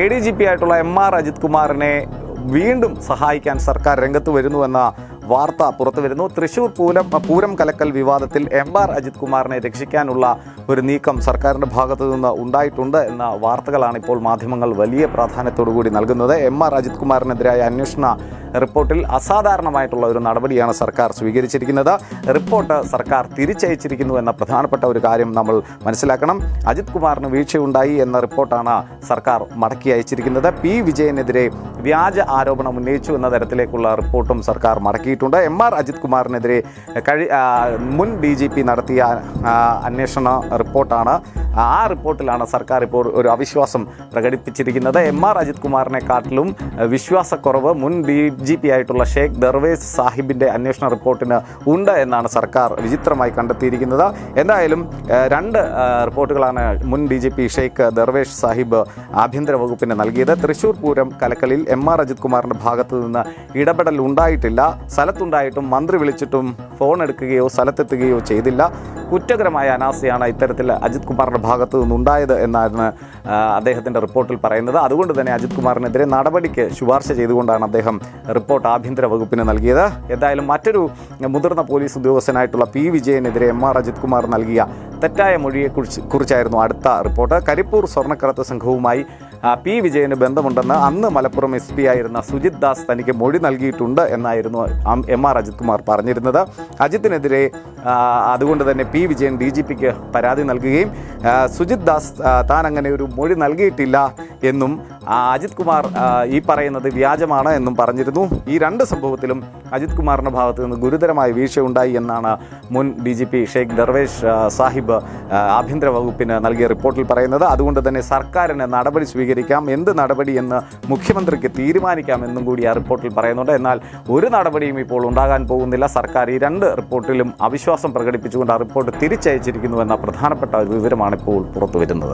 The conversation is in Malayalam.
എ ഡി ജി പി ആയിട്ടുള്ള എം ആർ അജിത് കുമാറിനെ വീണ്ടും സഹായിക്കാൻ സർക്കാർ രംഗത്ത് വരുന്നുവെന്ന വാർത്ത പുറത്തു വരുന്നു. തൃശൂർ പൂരം പൂരം കലക്കൽ വിവാദത്തിൽ എം ആർ അജിത് കുമാറിനെ രക്ഷിക്കാനുള്ള ഒരു നീക്കം സർക്കാരിന്റെ ഭാഗത്തു നിന്ന് ഉണ്ടായിട്ടുണ്ട് എന്ന വാർത്തകളാണ് ഇപ്പോൾ മാധ്യമങ്ങൾ വലിയ പ്രാധാന്യത്തോടു കൂടി നൽകുന്നത്. എം ആർ അജിത് കുമാറിനെതിരായ അന്വേഷണ റിപ്പോർട്ടിൽ അസാധാരണമായിട്ടുള്ള ഒരു നടപടിയാണ് സർക്കാർ സ്വീകരിച്ചിരിക്കുന്നത്. റിപ്പോർട്ട് സർക്കാർ തിരിച്ചയച്ചിരിക്കുന്നു എന്ന പ്രധാനപ്പെട്ട ഒരു കാര്യം നമ്മൾ മനസ്സിലാക്കണം. അജിത് കുമാറിന് വീഴ്ചയുണ്ടായി എന്ന റിപ്പോർട്ടാണ് സർക്കാർ മടക്കി അയച്ചിരിക്കുന്നത്. പി വിജയനെതിരെ വ്യാജ ആരോപണം ഉന്നയിച്ചു എന്ന തരത്തിലേക്കുള്ള റിപ്പോർട്ടും സർക്കാർ മടക്കിയിട്ടുണ്ട്. എം ആർ അജിത് കുമാറിനെതിരെ കഴി മുൻ ഡി ജി പി നടത്തിയ അന്വേഷണ റിപ്പോർട്ടാണ് ആ റിപ്പോർട്ടിലാണ് സർക്കാർ ഇപ്പോൾ ഒരു അവിശ്വാസം പ്രകടിപ്പിച്ചിരിക്കുന്നത്. എം ആർ അജിത് കുമാറിനെക്കാട്ടിലും കാട്ടിലും വിശ്വാസക്കുറവ് മുൻ ഡി ജി പി ആയിട്ടുള്ള ഷേഖ് ദർവേസ് സാഹിബിന്റെ അന്വേഷണ റിപ്പോർട്ടിന് ഉണ്ട് എന്നാണ് സർക്കാർ വിചിത്രമായി കണ്ടെത്തിയിരിക്കുന്നത്. എന്തായാലും രണ്ട് റിപ്പോർട്ടുകളാണ് മുൻ D G P Sheikh Darvesh Sahib ആഭ്യന്തര വകുപ്പിന് നൽകിയത്. തൃശൂർ പൂരം കലക്കലിൽ എം ആർ അജിത് കുമാറിന്റെ ഭാഗത്തു നിന്ന് ഇടപെടൽ ഉണ്ടായിട്ടില്ല. സ്ഥലത്തുണ്ടായിട്ടും മന്ത്രി വിളിച്ചിട്ടും ഫോൺ എടുക്കുകയോ സ്ഥലത്തെത്തുകയോ ചെയ്തില്ല. കുറ്റകരമായ അനാസയാണ് ഇത്തരത്തിൽ അജിത് കുമാറിന്റെ ഭാഗത്തു നിന്നുണ്ടായത് എന്നാണ് അദ്ദേഹത്തിന്റെ റിപ്പോർട്ടിൽ പറയുന്നത്. അതുകൊണ്ട് തന്നെ അജിത് കുമാറിനെതിരെ നടപടിക്ക് ശുപാർശ ചെയ്തുകൊണ്ടാണ് അദ്ദേഹം റിപ്പോർട്ട് ആഭ്യന്തര വകുപ്പിന് നൽകിയത്. എന്തായാലും മറ്റൊരു മുതിർന്ന പോലീസ് ഉദ്യോഗസ്ഥനായിട്ടുള്ള പി. വിജയനെതിരെ എം. ആർ. അജിത് കുമാർ നൽകിയ തെറ്റായ മൊഴിയെക്കുറിച്ച് കുറിച്ചായിരുന്നു അടുത്ത റിപ്പോർട്ട്. കരിപ്പൂർ സ്വർണക്കടത്ത് സംഘവുമായി പി വിജയന് ബന്ധമുണ്ടെന്ന് അന്ന് മലപ്പുറം എസ് പി ആയിരുന്ന സുജിത് ദാസ് തനിക്ക് മൊഴി നൽകിയിട്ടുണ്ട് എന്നായിരുന്നു എം ആർ അജിത് കുമാർ പറഞ്ഞിരുന്നത്. അജിത്തിനെതിരെ അതുകൊണ്ട് തന്നെ പി വിജയൻ ഡി ജി പിക്ക് പരാതി നൽകുകയും സുജിത് ദാസ് താൻ അങ്ങനെ ഒരു മൊഴി നൽകിയിട്ടില്ല എന്നും അജിത് കുമാർ ഈ പറയുന്നത് വ്യാജമാണ് എന്നും പറഞ്ഞിരുന്നു. ഈ രണ്ട് സംഭവത്തിലും അജിത് കുമാറിന്റെ ഭാഗത്ത് നിന്ന് ഗുരുതരമായ വീഴ്ചയുണ്ടായി എന്നാണ് മുൻ D G P Sheikh Darvesh Sahib ആഭ്യന്തര വകുപ്പിന് നൽകിയ റിപ്പോർട്ടിൽ പറയുന്നത്. അതുകൊണ്ട് തന്നെ സർക്കാരിന് നടപടി സ്വീകരിക്കാം. എന്ത് നടപടി എന്ന് മുഖ്യമന്ത്രിക്ക് തീരുമാനിക്കാം എന്നും കൂടി ആ റിപ്പോർട്ടിൽ പറയുന്നുണ്ട്. എന്നാൽ ഒരു നടപടിയും ഇപ്പോൾ ഉണ്ടാകാൻ പോകുന്നില്ല. സർക്കാർ ഈ രണ്ട് റിപ്പോർട്ടിലും അവിശ്വാസം പ്രകടിപ്പിച്ചുകൊണ്ട് ആ റിപ്പോർട്ട് തിരിച്ചയച്ചിരിക്കുന്നു എന്ന പ്രധാനപ്പെട്ട ഒരു വിവരമാണ് ഇപ്പോൾ പുറത്തു വരുന്നത്